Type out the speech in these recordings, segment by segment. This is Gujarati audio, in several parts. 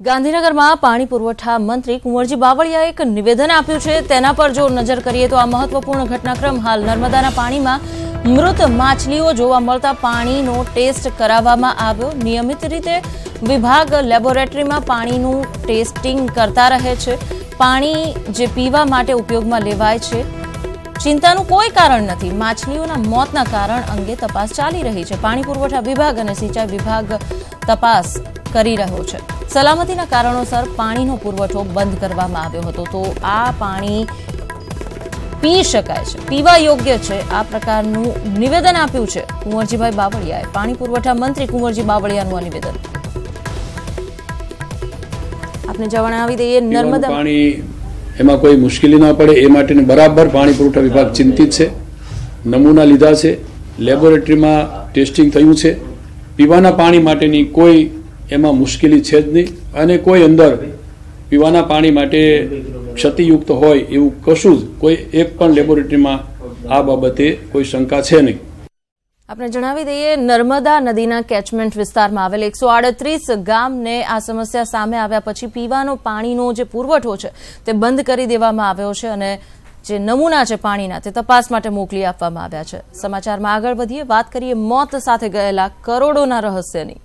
ગાંધીનગરમાં પાણી પુરવઠા મંત્રી કુંવરજી બાવળિયાએ એક નિવેદન આપ્યું છે. તેના પર જો નજર કરીએ તો આ મહત્વપૂર્ણ ઘટનાક્રમ હાલ નર્મદાના પાણીમાં મૃત માછલીઓ જોવા મળતા પાણીનો ટેસ્ટ કરાવવામાં આવ્યો. નિયમિત રીતે વિભાગ લેબોરેટરીમાં પાણીનું ટેસ્ટિંગ કરતા રહે છે. પાણી જે પીવા માટે ઉપયોગમાં લેવાય છે. ચિંતાનું કોઈ કારણ નથી. માછલીઓના મોતના કારણ અંગે તપાસ ચાલી રહી છે. પાણી પુરવઠા વિભાગ અને સિંચાઈ વિભાગ તપાસ કરી રહ્યો છે. સલામતીના કારણોસર પાણીનો પુરવઠો બંધ કરવામાં આવ્યો હતો. તો આ પાણી પી શકાય છે. પીવા યોગ્ય છે. આ પ્રકારનું નિવેદન આપ્યું છે કુંવરજીભાઈ બાવળિયાએ. પાણી પુરવઠા મંત્રી કુંવરજી બાવળિયાનું આ નિવેદન. આપને જણાવી દઈએ નર્મદા પાણી એમાં કોઈ મુશ્કેલી ના પડે, એ માટેનું બરાબર પાણી પુરવઠા વિભાગ ચિંતિત છે, નમૂના લીધા છે, લેબોરેટરીમાં ટેસ્ટિંગ થયું છે, પીવાના પાણી માટેની કોઈ એમાં મુશ્કેલી છે જ નહીં, અને કોઈ અંદર પીવાના પાણી માટે ક્ષતિયુક્ત હોય એવું કશું જ કોઈ એક પણ લેબોરેટરીમાં આ બાબતે કોઈ શંકા છે નહીં. આપણે જણાવી દઈએ, નર્મદા નદીના કેચમેન્ટ વિસ્તારમાં આવેલ એકસો આડત્રીસ ગામને આ સમસ્યા સામે આવ્યા પછી પીવાનો પાણીનો જે પુરવઠો છે તે બંધ કરી દેવામાં આવ્યો છે અને જે નમૂના છે પાણીના તે તપાસ માટે મોકલી આપવામાં આવ્યા છે. સમાચારમાં આગળ વધીએ, વાત કરીએ મોત સાથે ગયેલા કરોડોના રહસ્યની.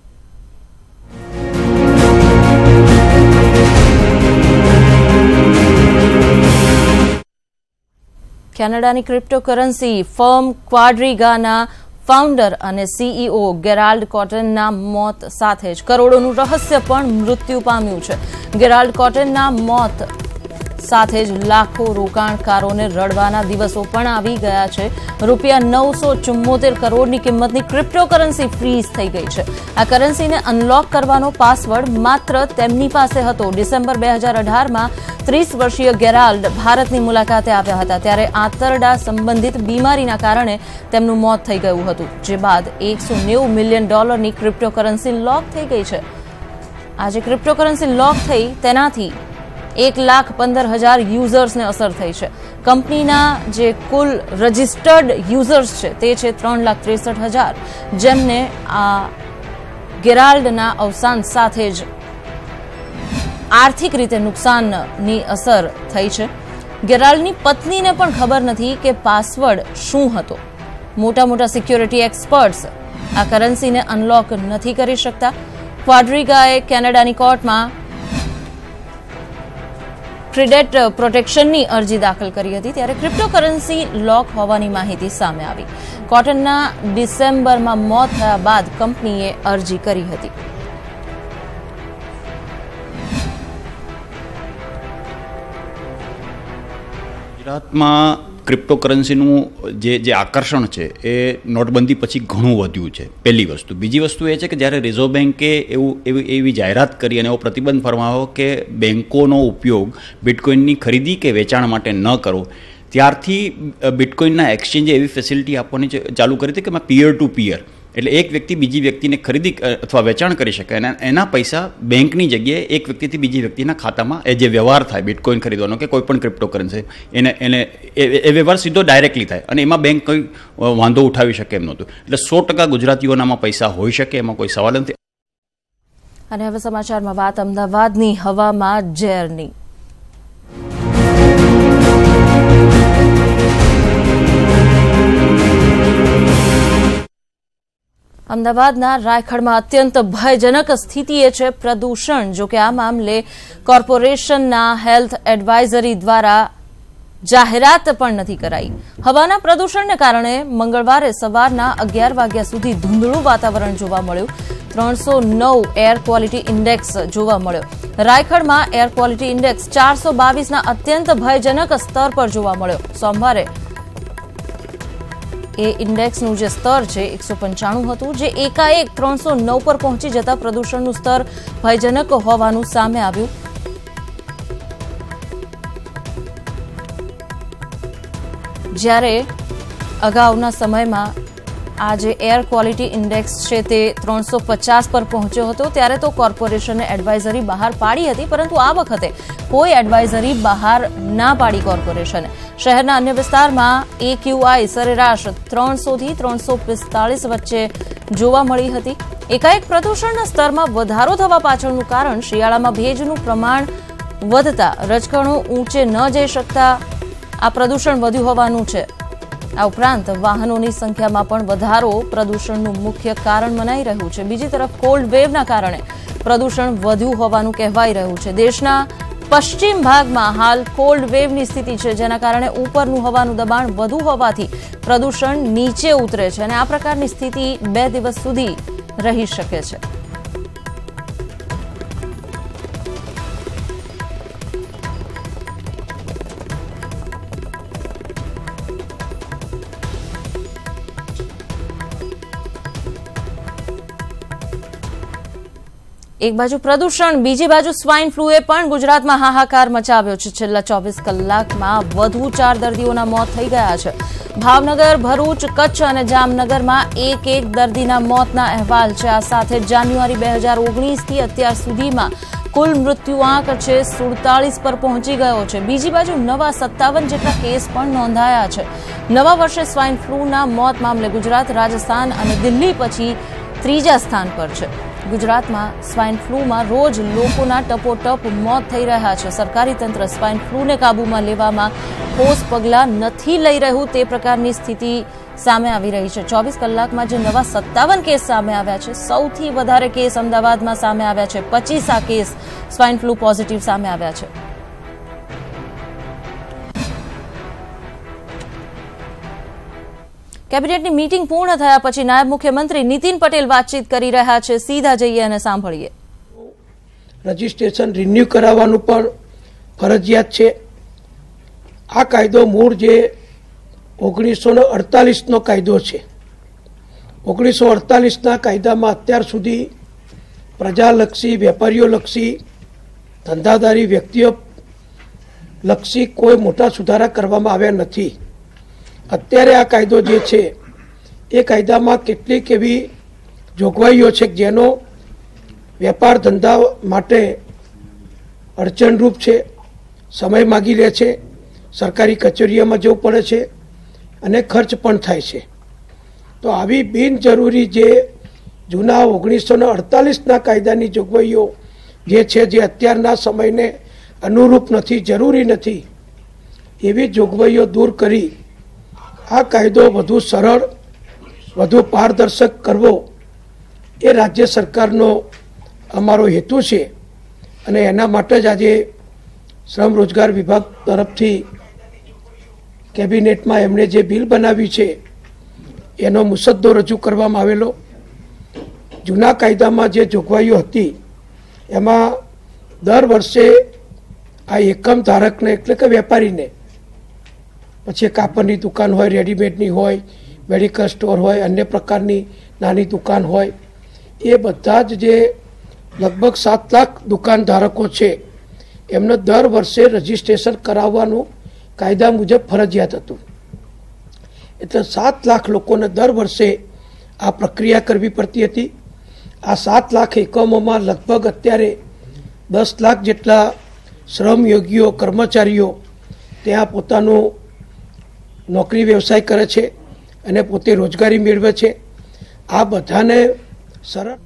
કેનેડાની ક્રિપ્ટોકરન્સી ફર્મ ક્વાડ્રિગાના ફાઉન્ડર અને સીઈઓ ગેરાલ્ડ કોટનના મોત સાથે જ. કરોડોનું રહસ્ય પણ મૃત્યુ પામ્યું છે. ગેરાલ્ડ કોટનના મોત સાથે જ લાખો રોકાણકારોને રડવાના દિવસો પણ આવી ગયા છે. રૂપિયા નવસો ચુમ્મોતેર કરોડની કિંમતની ક્રિપ્ટોકરન્સી ફ્રીઝ થઈ ગઈ છે. આ કરન્સીને અનલોક કરવાનો પાસવર્ડ માત્ર તેમની પાસે હતો. ડિસેમ્બર બે હજાર અઢારમાં ત્રીસ વર્ષીય ગેરાલ્ડ ભારતની મુલાકાતે આવ્યા હતા. ત્યારે આંતરડા સંબંધિત બીમારીના કારણે તેમનું મોત થઈ ગયું હતું, જે બાદ એકસો નેવું મિલિયન ડોલરની ક્રિપ્ટોકરન્સી લોક થઈ ગઈ છે. આજે ક્રિપ્ટોકરન્સી લોક થઈ તેનાથી એક લાખ પંદર હજાર યુઝર્સને અસર થઈ છે. કંપનીના જે કુલ રજિસ્ટર્ડ યુઝર્સ છે, તે છે ત્રણ લાખ ત્રેસઠ હજાર, જેમને આ ગેરાલ્ડના અવસાન સાથે જ આર્થિક રીતે નુકસાનની અસર થઈ છે. ગેરાલ્ડની પત્નીને પણ ખબર નથી કે પાસવર્ડ શું હતો. મોટા મોટા સિક્યોરિટી એક્સપર્ટ્સ આ કરન્સીને અનલોક નથી કરી શકતા. ક્વાડ્રિગાએ કેનેડાની કોર્ટમાં ક્રેડિટ પ્રોટેક્શનની અરજી દાખલ કરી હતી ત્યારે ક્રિપ્ટોકરન્સી લોક હોવાની માહિતી સામે આવી. કોટનના ડિસેમ્બરમાં મોત થયા બાદ કંપનીએ અરજી કરી હતી. ગુજરાતમાં ક્રિપ્ટોકરન્સીનું જે જે આકર્ષણ છે એ નોટબંધી પછી ઘણું વધ્યું છે. પહેલી વસ્તુ. બીજી વસ્તુ એ છે કે જ્યારે રિઝર્વ બેન્કે એવું, એવી એવી જાહેરાત કરી અને એવો પ્રતિબંધ ફરમાવ્યો કે બેન્કોનો ઉપયોગ બિટકોઇનની ખરીદી કે વેચાણ માટે ન કરો, ત્યારથી બિટકોઇનના એક્સચેન્જે એવી ફેસિલિટી આપવાની ચાલુ કરી હતી કે એમાં પિયર ટુ પિયર એટલે એક વ્યક્તિ બીજી વ્યક્તિને ખરીદી અથવા વેચાણ કરી શકે અને એના પૈસા બેંકની જગ્યાએ એક વ્યક્તિથી બીજી વ્યક્તિના ખાતામાં એ જે વ્યવહાર થાય બિટકોઇન ખરીદવાનો કે કોઈપણ ક્રિપ્ટોકરન્સી એને એને, એ વ્યવહાર સીધો ડાયરેક્ટલી થાય અને એમાં બેંક કંઈ વાંધો ઉઠાવી શકે એમ નહોતું. એટલે સો ટકા ગુજરાતીઓનામાં પૈસા હોઈ શકે, એમાં કોઈ સવાલ નથી. અને હવે સમાચારમાં વાત અમદાવાદની હવામાં ઝેરની. અમદાવાદના રાયખડમાં અત્યંત ભયજનક સ્થિતિએ છે પ્રદૂષણ. જો કે આ મામલે કોર્પોરેશનના હેલ્થ એડવાઇઝરી દ્વારા જાહેરાત પણ નથી કરાઈ. હવાના પ્રદૂષણને કારણે મંગળવારે સવારના અગિયાર વાગ્યા સુધી ધૂંધળું વાતાવરણ જોવા મળ્યું. ત્રણસો નવ એર ક્વોલિટી ઇન્ડેક્સ જોવા મળ્યો. રાયખડમાં એર ક્વોલિટી ઇન્ડેક્સ ચારસો બાવીસના અત્યંત ભયજનક સ્તર પર જોવા મળ્યો. સોમવારે એ ઇન્ડેક્સનું જે સ્તર છે, એકસો પંચાણું હતું, જે એકાએક ત્રણસો નવ પર પહોંચી જતા પ્રદૂષણનું સ્તર ભયજનક હોવાનું સામે આવ્યું. જ્યારે અગાઉના સમયમાં આ જે એર ક્વોલિટી ઇન્ડેક્સ છે તે ત્રણસો પચાસ પર પહોંચ્યો હતો, ત્યારે તો કોર્પોરેશને એડવાઇઝરી બહાર પાડી હતી, પરંતુ આ વખતે કોઈ એડવાઇઝરી બહાર ના પાડી કોર્પોરેશને. શહેરના અન્ય વિસ્તારમાં એક્યુઆઈ સરેરાશ ત્રણસોથી ત્રણસો પિસ્તાળીસ વચ્ચે જોવા મળી હતી. એકાએક પ્રદૂષણના સ્તરમાં વધારો થવા પાછળનું કારણ શિયાળામાં ભેજનું પ્રમાણ વધતા, રજકણો ઊંચે ન જઈ શકતા, આ પ્રદૂષણ વધ્યું હોવાનું છે. આ ઉપરાંત વાહનોની સંખ્યામાં પણ વધારો પ્રદૂષણનું મુખ્ય કારણ મનાઈ રહ્યું છે. બીજી તરફ કોલ્ડ વેવના કારણે પ્રદૂષણ વધ્યું હોવાનું કહેવાઈ રહ્યું છે. દેશના પશ્ચિમ ભાગમાં હાલ કોલ્ડ વેવની સ્થિતિ છે, જેના કારણે ઉપરનું હવાનું દબાણ વધુ હોવાથી પ્રદૂષણ નીચે ઉતરે છે અને આ પ્રકારની સ્થિતિ બે દિવસ સુધી રહી શકે છે. એક બાજુ પ્રદૂષણ, બીજી બાજુ સ્વાઇન ફ્લુએ પણ ગુજરાતમાં હાહાકાર મચાવ્યો છે. છેલ્લા ચોવીસ કલાકમાં વધુ ચાર દર્દીઓના મોત થઈ ગયા છે. ભાવનગર, ભરૂચ, કચ્છ અને જામનગરમાં એક એક દર્દીના મોતના અહેવાલ છે. આ સાથે જાન્યુઆરી બે હજાર ઓગણીસથી અત્યાર સુધીમાં કુલ મૃત્યુઆંક છે સુડતાલીસ પર પહોંચી ગયો છે. બીજી બાજુ નવા સત્તાવન જેટલા કેસ પણ નોંધાયા છે. નવા વર્ષે સ્વાઇન ફ્લૂના મોત મામલે ગુજરાત, રાજસ્થાન અને દિલ્હી પછી ત્રીજા સ્થાન પર છે. ગુજરાતમાં સ્વાઇન ફ્લૂમાં રોજ લોકોના ટપોટપ મોત થઈ રહ્યા છે. સરકારી તંત્ર સ્વાઇન ફ્લૂને કાબૂમાં લેવામાં ઠોસ પગલાં નથી લઈ રહ્યું તે પ્રકારની સ્થિતિ સામે આવી રહી છે. ચોવીસ કલાકમાં જે નવા સત્તાવન કેસ સામે આવ્યા છે, સૌથી વધારે કેસ અમદાવાદમાં સામે આવ્યા છે. પચીસ આ કેસ સ્વાઇન ફ્લૂ પોઝિટિવ સામે આવ્યા છે. કેબિનેટની મીટિંગ પૂર્ણ થયા પછી નાયબ મુખ્યમંત્રી નીતિન પટેલ વાતચીત કરી રહ્યા છે. સીધા જઈએ અને સાંભળીએ. રજીસ્ટ્રેશન રિન્યુ કરાવવાનું પણ ફરજિયાત છે. આ કાયદો મૂળ જે ઓગણીસો ને અડતાલીસનો કાયદો છે. ઓગણીસો અડતાલીસના કાયદામાં અત્યાર સુધી પ્રજાલક્ષી વેપારીઓલક્ષી ધંધાદારી વ્યક્તિઓ લક્ષી કોઈ મોટા સુધારા કરવામાં આવ્યા નથી. અત્યારે આ કાયદો જે છે, એ કાયદામાં કેટલીક એવી જોગવાઈઓ છે જેનો વેપાર ધંધા માટે અડચણરૂપ છે, સમય માગી લે છે, સરકારી કચેરીઓમાં જવું પડે છે અને ખર્ચ પણ થાય છે. તો આવી બિનજરૂરી જે જૂના ઓગણીસો અડતાલીસના કાયદાની જોગવાઈઓ જે છે, જે અત્યારના સમયને અનુરૂપ નથી, જરૂરી નથી, એવી જોગવાઈઓ દૂર કરી આ કાયદો વધુ સરળ, વધુ પારદર્શક કરવો એ રાજ્ય સરકારનો અમારો હેતુ છે અને એના માટે જ આજે શ્રમ રોજગાર વિભાગ તરફથી કેબિનેટમાં એમણે જે બિલ બનાવ્યું છે, એનો મુસદ્દો રજૂ કરવામાં આવેલો. જૂના કાયદામાં જે જોગવાઈઓ હતી, એમાં દર વર્ષે આ એકમ ધારકને એટલે કે વેપારીને પછી કાપડની દુકાન હોય રેડીમેડની હોય મેડિકલ સ્ટોર હોય, અન્ય પ્રકારની નાની દુકાન હોય. એ બધા જ જે લગભગ સાત લાખ દુકાન ધારકો છે, એમને દર વર્ષે રજીસ્ટ્રેશન કરાવવાનું કાયદા મુજબ ફરજિયાત હતું. એટલે સાત લાખ લોકોને દર વર્ષે આ પ્રક્રિયા કરવી પડતી હતી. આ સાત લાખ એકમોમાં લગભગ અત્યારે દસ લાખ જેટલા શ્રમયોગીઓ, કર્મચારીઓ ત્યાં પોતાનું નોકરી વ્યવસાય કરે છે અને પોતે રોજગારી મેળવે છે. આ બધાને સરળ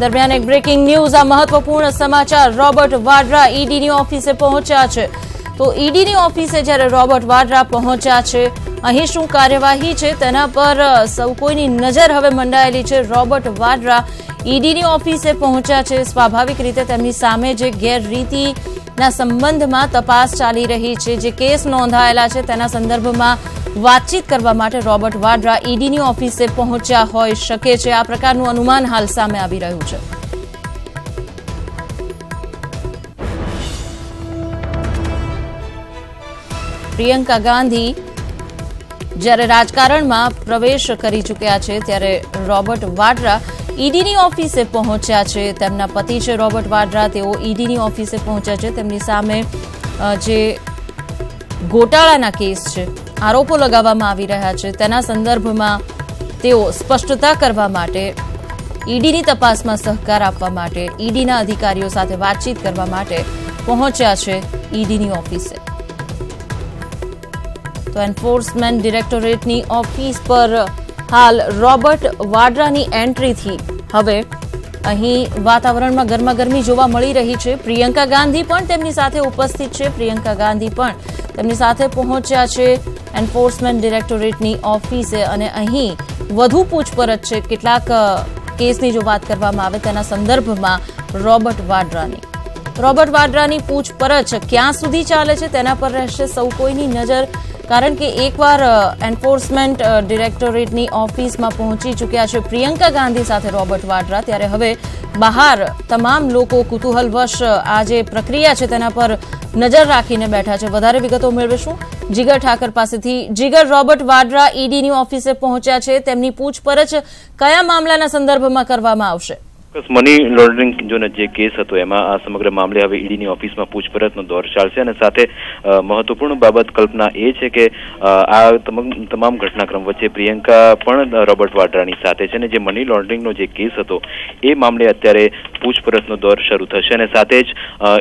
દરમિયાન એક બ્રેકિંગ ન્યૂઝ આ મહત્વપૂર્ણ સમાચાર. રોબર્ટ વાડ્રા ઈડીની ઓફિસે પહોંચ્યા છે. તો ઈડીની ઓફિસે જ્યારે રોબર્ટ વાડ્રા પહોંચ્યા છે અહીં શું કાર્યવાહી છે તેના પર સૌ કોઈની નજર હવે મંડાયેલી છે. રોબર્ટ વાડ્રા ઈડીની ઓફિસે પહોંચ્યા છે. સ્વાભાવિક રીતે તેમની સામે જે ગેરરીતિના સંબંધમાં તપાસ ચાલી રહી છે, જે કેસ નોંધાયેલા છે, તેના સંદર્ભમાં વાતચીત કરવા માટે રોબર્ટ વાડ્રા ઈડીની ઓફિસે પહોંચ્યા હોઈ શકે છે. આ પ્રકારનું અનુમાન હાલ સામે આવી રહ્યું છે. પ્રિયંકા ગાંધી જ્યારે રાજકારણમાં પ્રવેશ કરી ચૂક્યા છે, ત્યારે રોબર્ટ વાડ્રા ઈડીની ઓફિસે પહોંચ્યા છે. તેમના પતિ છે રોબર્ટ વાડ્રા. તેઓ ઈડીની ઓફિસે પહોંચ્યા છે. તેમની સામે જે ગોટાળાના કેસ છે, આરોપો લગાવવામાં આવી રહ્યા છે. તેના સંદર્ભમાં તેઓ સ્પષ્ટતા કરવા માટે, ઈડીની તપાસમાં સહકાર આપવા માટે, ઈડીના અધિકારીઓ સાથે વાતચીત કરવા માટે પહોંચ્યા છે ઈડીની ઓફિસે. તો એન્ફોર્સમેન્ટ ડિરેક્ટોરેટની ઓફિસ પર હાલ રોબર્ટ વાડરાની એન્ટ્રીથી હવે અહીં વાતાવરણમાં ગરમાગરમી જોવા મળી રહી છે. પ્રિયંકા ગાંધી પણ તેમની સાથે ઉપસ્થિત છે. પ્રિયંકા ગાંધી પણ તેમની સાથે પહોંચ્યા છે એન્ફોર્સમેન્ટ ડિરેક્ટોરેટની ઓફિસે અને અહીં વધુ પૂછપરછ છે. કેટલાક કેસની જો વાત કરવામાં આવે તેના સંદર્ભમાં રોબર્ટ વાડરાની. રોબર્ટ વાડ્રાની પૂછપરછ ક્યાં સુધી ચાલે છે તેના પર રહેશે સૌ કોઈની નજર. કારણ કે એકવાર એન્ફોર્સમેન્ટ ડિરેક્ટોરેટની ઓફિસમાં પહોંચી ચૂક્યા છે પ્રિયંકા ગાંધી સાથે રોબર્ટ વાડ્રા, ત્યારે હવે બહાર તમામ લોકો કુતૂહલવશ આ જે પ્રક્રિયા છે તેના પર નજર રાખીને બેઠા છે. વધારે વિગતો મેળવીશું. જીગર ઠાકર પાસેથી જીગર રોબર્ટ વાડ્રા ઈડીની ઓફિસે પહોંચ્યા છે. તેમની પૂછપરછ કયા મામલાના સંદર્ભમાં કરવામાં આવશે? ચોક્કસ મની લોન્ડરિંગ જો જે કેસ હતો, એમાં આ સમગ્ર મામલે હવે ઈડીની ઓફિસમાં પૂછપરછનો દોર ચાલશે અને સાથે મહત્વપૂર્ણ બાબત કલ્પના એ છે કે આ તમામ ઘટનાક્રમ વચ્ચે પ્રિયંકા પણ રોબર્ટ વાડ્રાની સાથે છે અને જે મની લોન્ડરિંગનો જે કેસ હતો, એ મામલે અત્યારે પૂછપરછનો દોર શરૂ થશે અને સાથે જ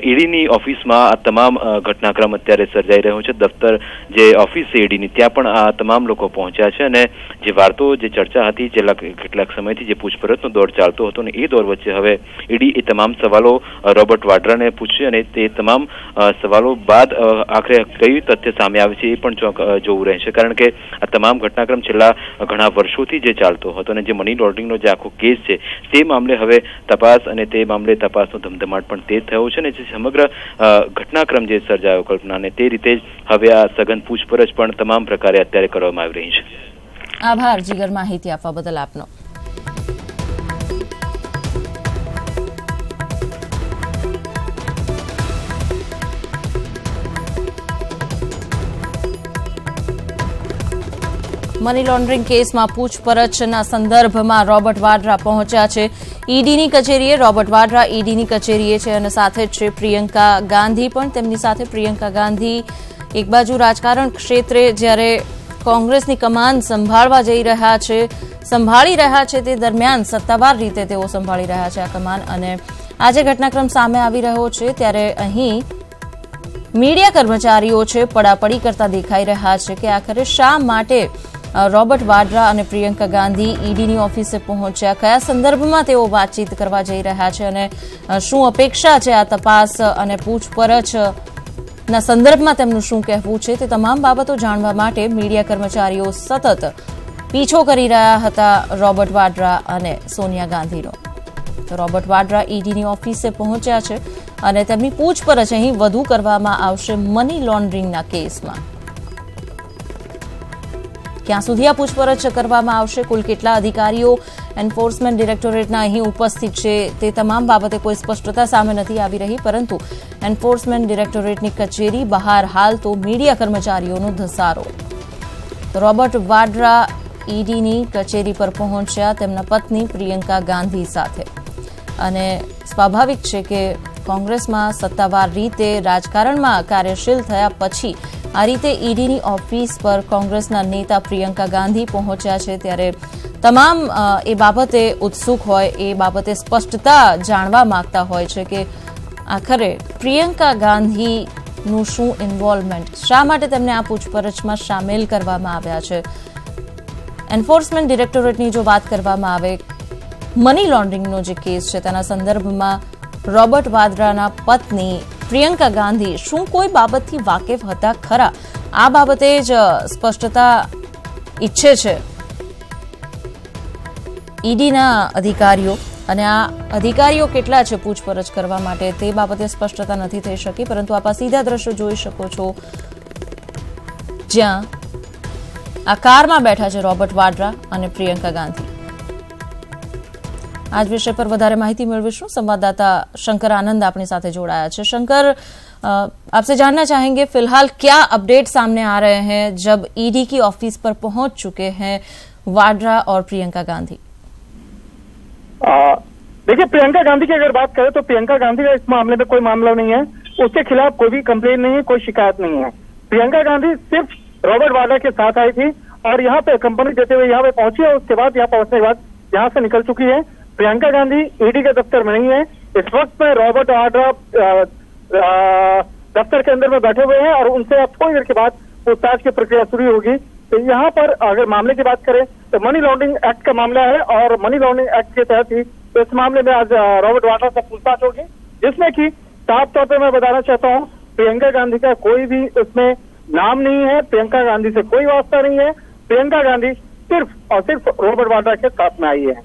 ઈડીની ઓફિસમાં આ તમામ ઘટનાક્રમ અત્યારે સર્જાઈ રહ્યો છે. દફતર જે ઓફિસ છે ઈડીની ત્યાં પણ આ તમામ લોકો પહોંચ્યા છે અને જે વાર્તો જે ચર્ચા હતી છેલ્લા કેટલાક સમયથી જે પૂછપરછનો દોર ચાલતો હતો ને એ દોર વચ્ચે. હવે ઈડી એ તમામ સવાલો રોબર્ટ વાડ્રાને પૂછશે અને તે તમામ સવાલો બાદ આખરે કયું તથ્ય સામે આવે છે એ પણ જોવું રહેશે. કારણ કે આ તમામ ઘટનાક્રમ છેલ્લા ઘણા વર્ષોથી જે ચાલતો હતો અને જે મની લોન્ડરિંગનો જે આખો કેસ છે, તે મામલે હવે તપાસ અને તે મામલે તપાસનો ધમધમાટ પણ તે થયો છે અને જે સમગ્ર ઘટનાક્રમ જે સર્જાયો કલ્પના અને તે રીતે જ હવે આ સઘન પૂછપરછ પણ તમામ પ્રકારે અત્યારે કરવામાં આવી રહી છે. આભાર, જીગર માહિતી આપવા બદલ આપનો. મની લોન્ડરિંગ કેસમાં પૂછપરછના સંદર્ભમાં રોબર્ટ વાડ્રા પહોંચ્યા છે. ઈડીની કચેરીએ રોબર્ટ વાડ્રા ઈડીની કચેરીએ છે અને સાથે જ છે પ્રિયંકા ગાંધી પણ. તેમની સાથે પ્રિયંકા ગાંધી એક બાજુ રાજકારણ ક્ષેત્રે જ્યારે કોંગ્રેસની કમાન સંભાળવા જઈ રહ્યા છે, સંભાળી રહ્યા છે તે દરમિયાન સત્તાવાર રીતે તેઓ સંભાળી રહ્યા છે આ કમાન અને આજે ઘટનાક્રમ સામે આવી રહ્યો છે ત્યારે અહીં મીડિયા કર્મચારીઓ છે, પડાપડી કરતા દેખાઈ રહ્યા છે કે આખરે શા માટે રોબર્ટ વાડ્રા અને પ્રિયંકા ગાંધી ઈડીની ઓફિસે પહોંચ્યા. કયા સંદર્ભમાં તેઓ વાતચીત કરવા જઈ રહ્યા છે અને શું અપેક્ષા છે આ તપાસ અને પૂછપરછ, ના સંદર્ભમાં તેમનું શું કહેવું છે તે તમામ બાબતો જાણવા માટે મીડિયા કર્મચારીઓ સતત પીછો કરી રહ્યા હતા રોબર્ટ વાડ્રા અને સોનિયા ગાંધીનો. તો રોબર્ટ વાડ્રા ઈડીની ઓફિસે પહોંચ્યા છે અને તેમની પૂછપરછ અહીં વધુ કરવામાં આવશે મની લોન્ડરિંગના કેસમાં. ક્યાં સુધી આ પૂછપરછ કરવામાં આવશે. કુલ કેટલા અધિકારીઓ, એન્ફોર્સમેન્ટ ડિરેક્ટોરેટના અહીં ઉપસ્થિત છે તે તમામ બાબતે કોઈ સ્પષ્ટતા સામે નથી આવી રહી, પરંતુ એન્ફોર્સમેન્ટ ડિરેક્ટોરેટની કચેરી બહાર હાલ તો મીડિયા કર્મચારીઓનો ધસારો. રોબર્ટ વાડ્રા ઈડીની કચેરી પર પહોંચ્યા તેમના પત્ની પ્રિયંકા ગાંધી સાથે. અને સ્વાભાવિક છે કે કોંગ્રેસમાં સત્તાવાર રીતે રાજકારણમાં કાર્યશીલ થયા પછી આ રીતે ઈડીની ઓફિસ પર કોંગ્રેસના નેતા પ્રિયંકા ગાંધી પહોંચ્યા છે ત્યારે તમામ એ બાબતે ઉત્સુક હોય, એ બાબતે સ્પષ્ટતા જાણવા માંગતા હોય છે કે આખરે પ્રિયંકા ગાંધીનું શું ઇન્વોલ્વમેન્ટ શા માટે તેમને આ પૂછપરછમાં સામેલ કરવામાં આવ્યા છે? એન્ફોર્સમેન્ટ ડિરેક્ટોરેટની જો વાત કરવામાં આવે મની લોન્ડરિંગનો જે કેસ છે, તેના સંદર્ભમાં રોબર્ટ વાડ્રાના પત્ની પ્રિયંકા ગાંધી, શું કોઈ બાબતથી વાકેફ હતા ખરા? આ બાબતે જ સ્પષ્ટતા ઈચ્છે છે. ઈડીના અધિકારીઓ, અને આ અધિકારીઓ કેટલા છે પૂછપરછ કરવા માટે, તે બાબતે સ્પષ્ટતા નથી થઈ શકી, પરંતુ આપ સીધા દ્રશ્યો જોઈ શકો છો. જ્યાં આ કારમાં બેઠા છે રોબર્ટ વાડ્રા અને પ્રિયંકા ગાંધી. આજ વિષય પર વધારે માહિતી મેળવીશું संवाददाता शंकर आनंद अपने साथ जोड़ाया है शंकर अ, आपसे जानना चाहेंगे फिलहाल क्या अपडेट सामने आ रहे हैं जब ईडी की ऑफिस पर पहुंच चुके हैं वाड्रा और प्रियंका गांधी आ, देखिए प्रियंका गांधी की अगर बात करें तो प्रियंका गांधी का इस मामले में कोई मामला नहीं है उसके खिलाफ कोई भी कंप्लेन नहीं है कोई शिकायत नहीं है प्रियंका गांधी सिर्फ रॉबर्ट वाड्रा के साथ आई थी और यहाँ पे कंपनी देते हुए यहाँ पे पहुंची है उसके बाद यहाँ पहुंचने के बाद यहाँ से निकल चुकी है प्रियंका गांधी ईडी के दफ्तर में नहीं है। इस वक्त में रॉबर्ट वाड्रा दफ्तर के अंदर में बैठे हुए हैं और उनसे अब थोड़ी देर के बाद पूछताछ की प्रक्रिया शुरू होगी। तो यहाँ पर अगर मामले की बात करें तो मनी लॉन्ड्रिंग एक्ट का मामला है और मनी लॉन्ड्रिंग एक्ट के तहत ही तो इस मामले में आज रॉबर्ट वाड्रा से पूछताछ होगी, जिसमें कि साफ़ तौर पर मैं बताना चाहता हूँ, प्रियंका गांधी का कोई भी उसमें नाम नहीं है, प्रियंका गांधी से कोई वास्ता नहीं है। प्रियंका गांधी सिर्फ़ और सिर्फ़ रॉबर्ट वाड्रा के साथ में आई है।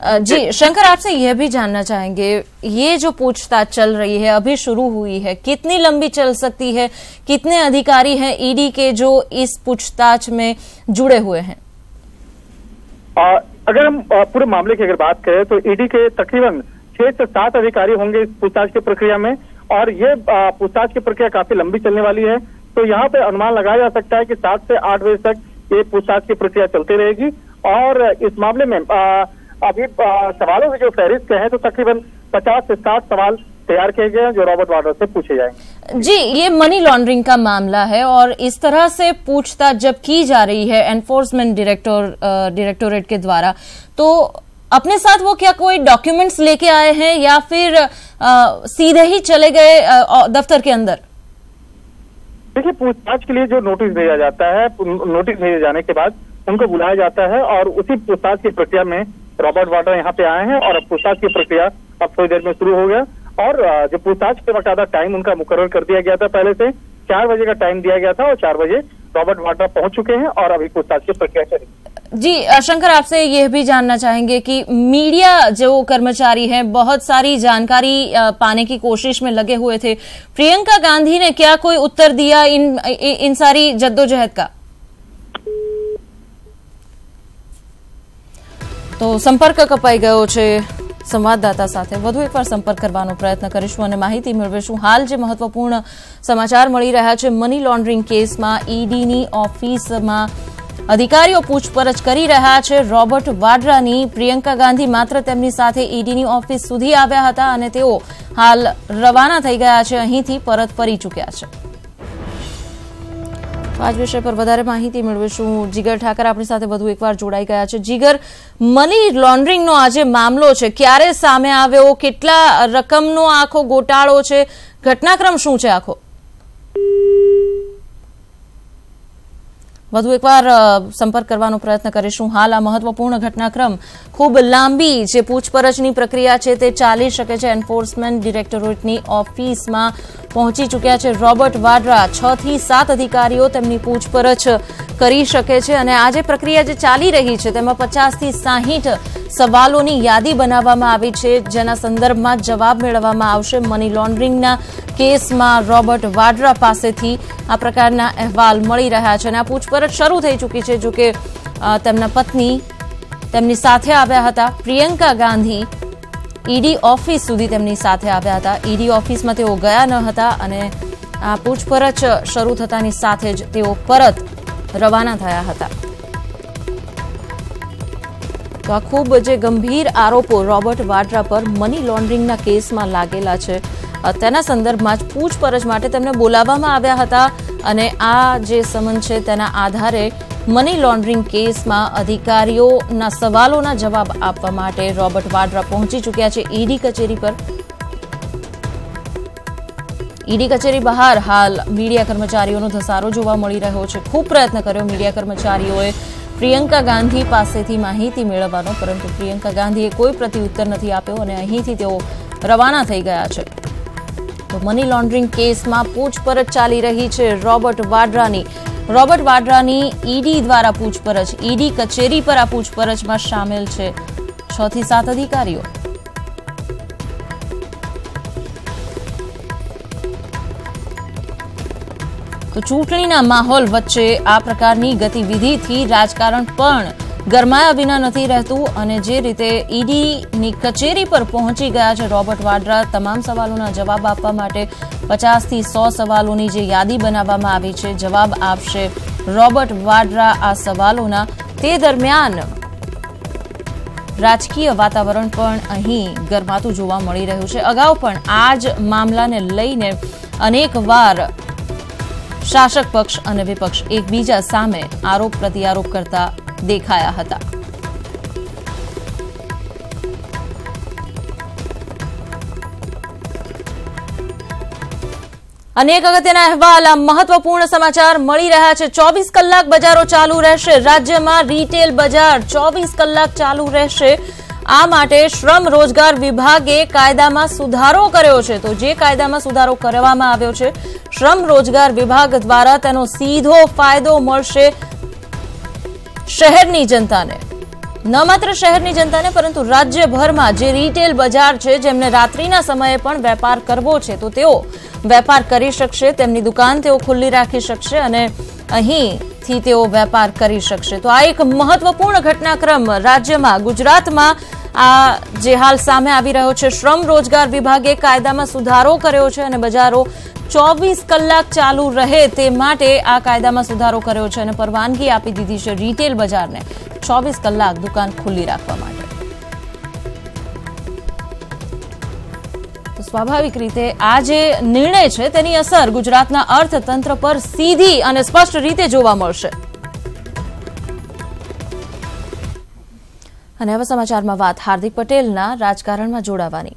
जी शंकर आपसे यह भी जानना चाहेंगे ये जो पूछताछ चल रही है अभी शुरू हुई है कितनी लंबी चल सकती है कितने अधिकारी हैं ईडी के जो इस पूछताछ में जुड़े हुए हैं? आ, अगर हम पूरे मामले की अगर बात करें तो ईडी के तकरीबन छह से सात अधिकारी होंगे इस पूछताछ की प्रक्रिया में और ये पूछताछ की प्रक्रिया काफ़ी लंबी चलने वाली है। तो यहाँ पे अनुमान लगाया जा सकता है कि सात से आठ बजे तक ये पूछताछ की प्रक्रिया चलती रहेगी और इस मामले में आ, अभी सवालों की जो फहरिस्त है तो तकरीबन पचास से साठ सवाल तैयार किए गए हैं जो रॉबर्ट वाड्रा से पूछे जाएँगे। जी ये मनी लॉन्ड्रिंग का मामला है और इस तरह से पूछताछ जब की जा रही है एनफोर्समेंट डायरेक्टर डायरेक्टोरेट के द्वारा तो अपने साथ वो क्या कोई डॉक्यूमेंट्स लेके आए हैं या फिर अ, सीधे ही चले गए अ, दफ्तर के अंदर? देखिए पूछताछ के लिए जो नोटिस भेजा जाता है नोटिस भेजे जाने के बाद उनको बुलाया जाता है और उसी पूछताछ की प्रक्रिया में रॉबर्ट वाड्रा यहाँ पे आए हैं और अब पूछताछ की प्रक्रिया अब थोड़ी देर में शुरू हो गया। और जो पूछताछ के बकायदा टाइम उनका मुकर्र कर दिया गया था पहले से, चार बजे का टाइम दिया गया था और चार बजे रॉबर्ट वाड्रा पहुँच चुके हैं और अभी पूछताछ की प्रक्रिया चली जी शंकर, आपसे यह भी जानना चाहेंगे कि मीडिया जो कर्मचारी हैं, बहुत सारी जानकारी पाने की कोशिश में लगे हुए थे। प्रियंका गांधी ने क्या कोई उत्तर दिया इन इन सारी जद्दोजहद का? તો સંપર્ક કપાઈ ગયો છે સંવાદદાતા સાથે. વધુ એકવાર સંપર્ક કરવાનો પ્રયત્ન કરીશું અને માહિતી મેળવીશું હાલ જે મહત્વપૂર્ણ સમાચાર મળી રહ્યા છે. મની લોન્ડરિંગ કેસમાં ઈડીની ઓફિસમાં અધિકારીઓ પૂછપરછ કરી રહ્યા છે. રોબર્ટ વાડ્રાની પ્રિયંકા ગાંધી માત્ર તેમની સાથે ઈડીની ઓફિસ સુધી આવ્યા હતા અને તેઓ હાલ રવાના થઈ ગયા છે. અહીંથી પરત ફરી ચૂક્યા છે. આજ વિષય પર વધારે માહિતી મેળવીશું. જીગર ઠાકર આપણી સાથે વધુ એકવાર જોડાઈ ગયા છે. જીગર, મની લોન્ડરિંગનો આજે મામલો છે. ક્યારે સામે આવ્યો? કેટલા રકમનો આખો ગોટાળો છે? ઘટનાક્રમ શું છે આખો? વધુ એકવાર સંપર્ક કરવાનો પ્રયત્ન કરીશું. હાલ આ મહત્વપૂર્ણ ઘટનાક્રમ ખૂબ લાંબી જે પૂછપરછની પ્રક્રિયા છે તે ચાલી શકે છે. એન્ફોર્સમેન્ટ ડિરેક્ટોરેટની ઓફિસમાં પહોંચી ચૂક્યા છે રોબર્ટ વાડ્રા. છ થી સાત અધિકારીઓ તેમની પૂછપરછ કરી શકે છે અને આ જે પ્રક્રિયા જે ચાલી રહી છે તેમાં પચાસથી સાહીઠ સવાલોની યાદી બનાવવામાં આવી છે. જેના સંદર્ભમાં જવાબ મેળવવામાં આવશે મની લોન્ડરિંગના કેસમાં રોબર્ટ વાડ્રા પાસેથી આ પ્રકારના અહેવાલ મળી રહ્યા છે અને આ પૂછપરછ શરૂ થઈ ચૂકી છે અ, તેમના પત્ની તેમની સાથે આવ્યા હતા. પ્રિયંકા ગાંધી ઈડી ઓફિસ સુધી તેમની સાથે આવ્યા હતા. ઈડી ઓફિસમાં તેઓ ગયા ન હતા અને આ પૂછપરછ શરૂ થતાની સાથે જ તેઓ પરત રવાના થયા હતા. તો આ ખૂબ જે ગંભીર આરોપો રોબર્ટ વાડ્રા પર મની લોન્ડરિંગના કેસમાં લાગેલા છે. તેના સંદર્ભમાં જ પૂછપરછ માટે તેમને બોલાવવામાં આવ્યા હતા અને આ જે સમન છે તેના આધારે મની લોન્ડરિંગ કેસમાં અધિકારીઓના સવાલોના જવાબ આપવા માટે રોબર્ટ વાડ્રા પહોંચી ચૂક્યા છે ઈડી કચેરી પર. ઈડી કચેરી બહાર હાલ મીડિયા કર્મચારીઓનો ધસારો જોવા મળી રહ્યો છે. ખૂબ પ્રયત્ન કર્યો મીડિયા કર્મચારીઓએ પ્રિયંકા ગાંધી પાસેથી માહિતી મેળવવાનો, પરંતુ પ્રિયંકા ગાંધીએ કોઈ પ્રતિઉત્તર નથી આપ્યો અને અહીંથી તેઓ રવાના થઈ ગયા છે. તો મની લોન્ડરિંગ કેસમાં પૂછપરછ ચાલી રહી છે રોબર્ટ વાડ્રાની. રોબર્ટ વાડ્રાની ઈડી દ્વારા પૂછપરછ. ઈડી કચેરી પર આ પૂછપરછમાં સામેલ છે છ થી સાત અધિકારીઓ. તો ચૂંટણીના માહોલ વચ્ચે આ પ્રકારની ગતિવિધિથી રાજકારણ પણ ગરમાયા વિના નથી રહેતું અને જે રીતે ઈડીની કચેરી પર પહોંચી ગયા છે રોબર્ટ વાડ્રા, તમામ સવાલોના જવાબ આપવા માટે પચાસથી સો સવાલોની જે યાદી બનાવવામાં આવી છે, જવાબ આપશે રોબર્ટ વાડ્રા આ સવાલોના. તે દરમિયાન રાજકીય વાતાવરણ પણ અહીં ગરમાતું જોવા મળી રહ્યું છે. અગાઉ પણ આ જ મામલાને લઈને અનેકવાર શાસક પક્ષ અને વિપક્ષ એકબીજા સામે આરોપ પ્રત્યારોપ કરતા દેખાયા હતા. અનેક અગત્યના અહેવાલ મહત્વપૂર્ણ સમાચાર મળી રહ્યા છે. ચોવીસ કલાક બજારો ચાલુ રહેશે. રાજ્યમાં રીટેલ બજાર ચોવીસ કલાક ચાલુ રહેશે. આ માટે શ્રમ રોજગાર વિભાગે કાયદામાં સુધારો કર્યો છે. તો જે કાયદામાં સુધારો કરવામાં આવ્યો છે, શ્રમ રોજગાર વિભાગ દ્વારા તેનો સીધો ફાયદો મળશે શહેરની જનતાને. ન માત્ર શહેરની જનતાને, પરંતુ રાજ્યભરમાં જે રિટેલ બજાર છે, જેમને રાત્રિના સમયે પણ વેપાર કરવો છે, તો તેઓ વેપાર કરી શકશે, તેમની દુકાન તેઓ ખુલ્લી રાખી શકશે અને અહીંથી તેઓ વેપાર કરી શકશે. તો આ એક મહત્વપૂર્ણ ઘટનાક્રમ રાજ્યમાં, ગુજરાતમાં આ જે હાલ સામે આવી રહ્યો છે, શ્રમ રોજગાર વિભાગે કાયદામાં સુધારો કર્યો છે અને બજારો ચોવીસ કલાક ચાલુ રહે તે માટે આ કાયદામાં સુધારો કર્યો છે અને પરવાનગી આપી દીધી છે રિટેલ બજારને. ચોવીસ કલાક દુકાન ખુલ્લી રાખવા માટે. સ્વાભાવિક રીતે આ જે નિર્ણય છે તેની અસર ગુજરાતના અર્થતંત્ર પર સીધી અને સ્પષ્ટ રીતે જોવા મળશે. અને હવે સમાચારમાં વાત. હાર્દિક પટેલના રાજકારણમાં જોડાવાની.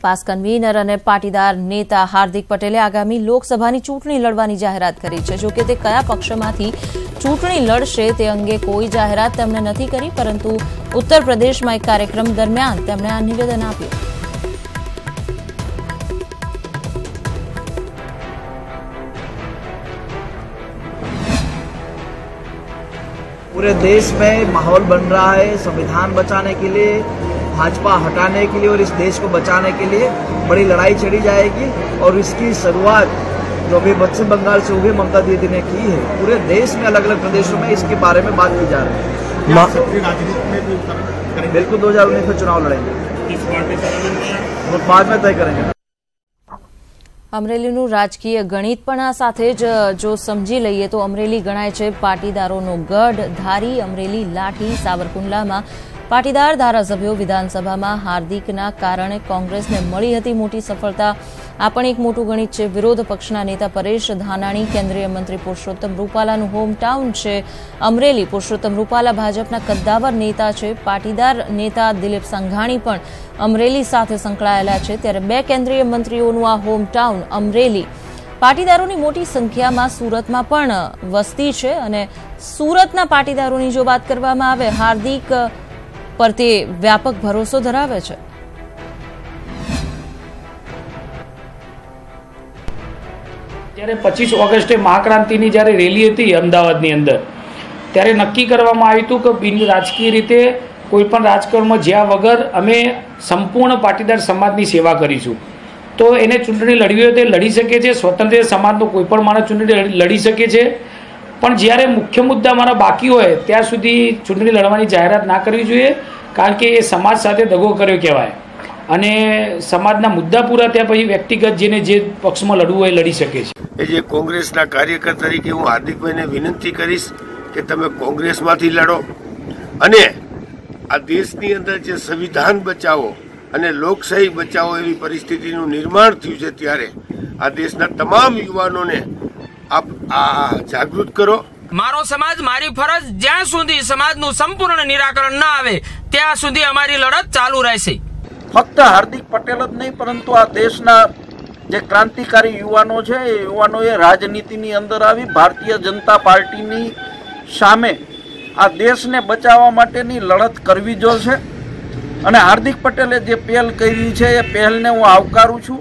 પાસ કન્વીનર અને પાટીદાર નેતા હાર્દિક પટેલે આગામી લોકસભાની ચૂંટણી લડવાની જાહેરાત કરી છે જોકે તે કયા પક્ષમાંથી ચૂંટણી લડશે તે અંગે કોઈ જાહેરાત તેમણે નથી કરી પરંતુ ઉત્તર પ્રદેશમાં એક કાર્યક્રમ દરમિયાન તેમણે આ નિવેદન આપ્યું पूरे देश में माहौल बन रहा है संविधान बचाने के लिए भाजपा हटाने के लिए और इस देश को बचाने के लिए बड़ी लड़ाई छड़ी जाएगी और इसकी शुरुआत जो अभी पश्चिम बंगाल से हुई ममता दीदी ने की है पूरे देश में अलग अलग प्रदेशों में इसके बारे में बात की जा रही है बिल्कुल दो हजार उन्नीस में चुनाव लड़ेंगे वो बाद में तय करेंगे અમરેલીનું રાજકીય ગણિત પણ આ સાથે જ જો સમજી લઈએ તો અમરેલી ગણાય છે પાટીદારોનો ગઢ ધારી અમરેલી લાઠી સાવરકુંડલામાં પાટીદાર ધારાસભ્યો વિધાનસભામાં હાર્દિકના કારણે કોંગ્રેસને મળી હતી મોટી સફળતા. આ પણ એક મોટું ગણિત છે. વિરોધ પક્ષના નેતા પરેશ ધાનાણી, કેન્દ્રીય મંત્રી પુરુષોત્તમ રૂપાલાનું હોમટાઉન છે. અમરેલી પુરુષોત્તમ રૂપાલા ભાજપના કદ્દાવર નેતા છે. પાટીદાર નેતા દિલીપ સંઘાણી પણ અમરેલી સાથે સંકળાયેલા છે. ત્યારે બે કેન્દ્રીય મંત્રીઓનું આ હોમટાઉન અમરેલી. પાટીદારોની મોટી સંખ્યામાં સુરતમાં પણ વસ્તી છે અને સુરતના પાટીદારોની જો વાત કરવામાં આવે, હાર્દિક પર તે વ્યાપક ભરોસો ધરાવે છે. જ્યારે પચીસ ઓગસ્ટે મહાક્રાંતિની જ્યારે રેલી હતી અમદાવાદની અંદર, ત્યારે નક્કી કરવામાં આવ્યું હતું કે બિન રાજકીય રીતે કોઈ પણ રાજકારણમાં જ્યાં વગર અમે સંપૂર્ણ પાટીદાર સમાજની સેવા કરીશું. તો એને ચૂંટણી લડવી હોય તે લડી શકે છે, સ્વતંત્ર સમાજનો કોઈ પણ માણસ ચૂંટણી લડી શકે છે. પણ જ્યારે મુખ્ય મુદ્દા મારા બાકી હોય, ત્યાં સુધી ચૂંટણી લડવાની જાહેરાત ના કરવી જોઈએ, કારણ કે એ સમાજ સાથે દગો કર્યો કહેવાય. અને સમાજના મુદ્દા પૂરા ત્યાં પછી વ્યક્તિગત જેને જે પક્ષમાં લડવું હોય લડી શકે છે. એ જે કોંગ્રેસના કાર્યકર તરીકે હું હાર્દિકભાઈને વિનંતી કરીશ કે તમે કોંગ્રેસમાંથી લડો. અને આ દેશની અંદર જે સંવિધાન બચાવો અને લોકશાહી બચાવો એવી પરિસ્થિતિનું નિર્માણ થયું છે ત્યારે આ દેશના તમામ યુવાનોને આપ આ જાગૃત કરો. મારો સમાજ મારી ફરજ જ્યાં સુધી સમાજનું સંપૂર્ણ નિરાકરણ ન આવે ત્યાં સુધી અમારી લડત ચાલુ રહેશે. ફક્ત હાર્દિક પટેલ જ નહીં પરંતુ આ દેશના જે ક્રાંતિકારી યુવાનો છે એ યુવાનોએ રાજનીતિની અંદર આવી ભારતીય જનતા પાર્ટીની સામે આ દેશને બચાવવા માટેની લડત કરવી જોશે. અને હાર્દિક પટેલે જે પહેલ કરી છે એ પહેલને હું આવકારું છું.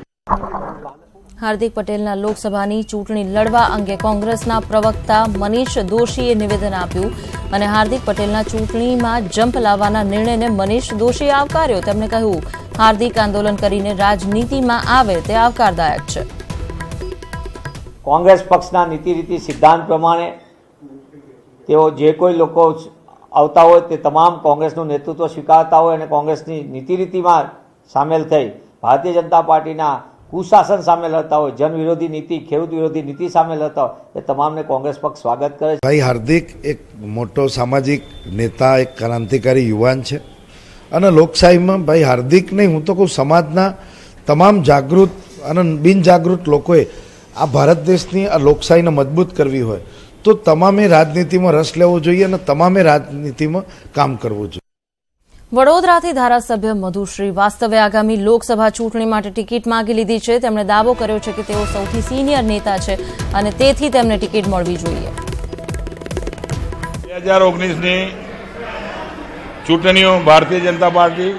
હાર્દિક પટેલના લોકસભાની ચૂંટણી લડવા અંગે કોંગ્રેસના પ્રવક્તા મનીષ દોશીએ નિવેદન આપ્યું અને હાર્દિક પટેલના ચૂંટણીમાં જંપ લાવવાના નિર્ણયને મનીષ દોશીએ આવકાર્યો. તેમણે કહ્યું, હાર્દિક આંદોલન કરીને રાજનીતિમાં આવે તે આવકારદાયક છે. કોંગ્રેસ પક્ષના નીતિ રીતિ સિદ્ધાંત પ્રમાણે તેઓ જે કોઈ લોકો આવતા હોય તે તમામ કોંગ્રેસનું નેતૃત્વ સ્વીકારતા હોય અને કોંગ્રેસની નીતિ રીતિમાં સામેલ થઈ ભારતીય જનતા પાર્ટીના કુશાસન સામે લડતા હોય જન વિરોધી નીતિ, ખેડૂત વિરોધી નીતિ સામે લડતા હોય, એ તમામને કોંગ્રેસ પક્ષ સ્વાગત કરે છે. ભાઈ હાર્દિક એક મોટો સામાજિક નેતા, એક ક્રાંતિકારી યુવાન છે. અને લોકશાહીમાં ભાઈ હાર્દિક નહીં, હું તો કહું સમાજના તમામ જાગૃત અને બિનજાગૃત લોકોએ આ ભારત દેશની આ લોકશાહીને મજબૂત કરવી હોય, તો તમામે રાજનીતિમાં રસ લેવો જોઈએ અને તમામે રાજનીતિમાં કામ કરવું જોઈએ. વડોદરાથી ધારાસભ્ય મધુ શ્રીવાસ્તવે આગામી લોકસભા ચૂંટણી માટે ટિકિટ માંગી લીધી છે. તેમણે દાવો કર્યો છે કે તેઓ સૌથી સિનિયર નેતા છે અને તેથી તેમને ટિકિટ મળવી જોઈએ. બે હજાર ઓગણીસની ચૂંટણીઓ ભારતીય જનતા પાર્ટી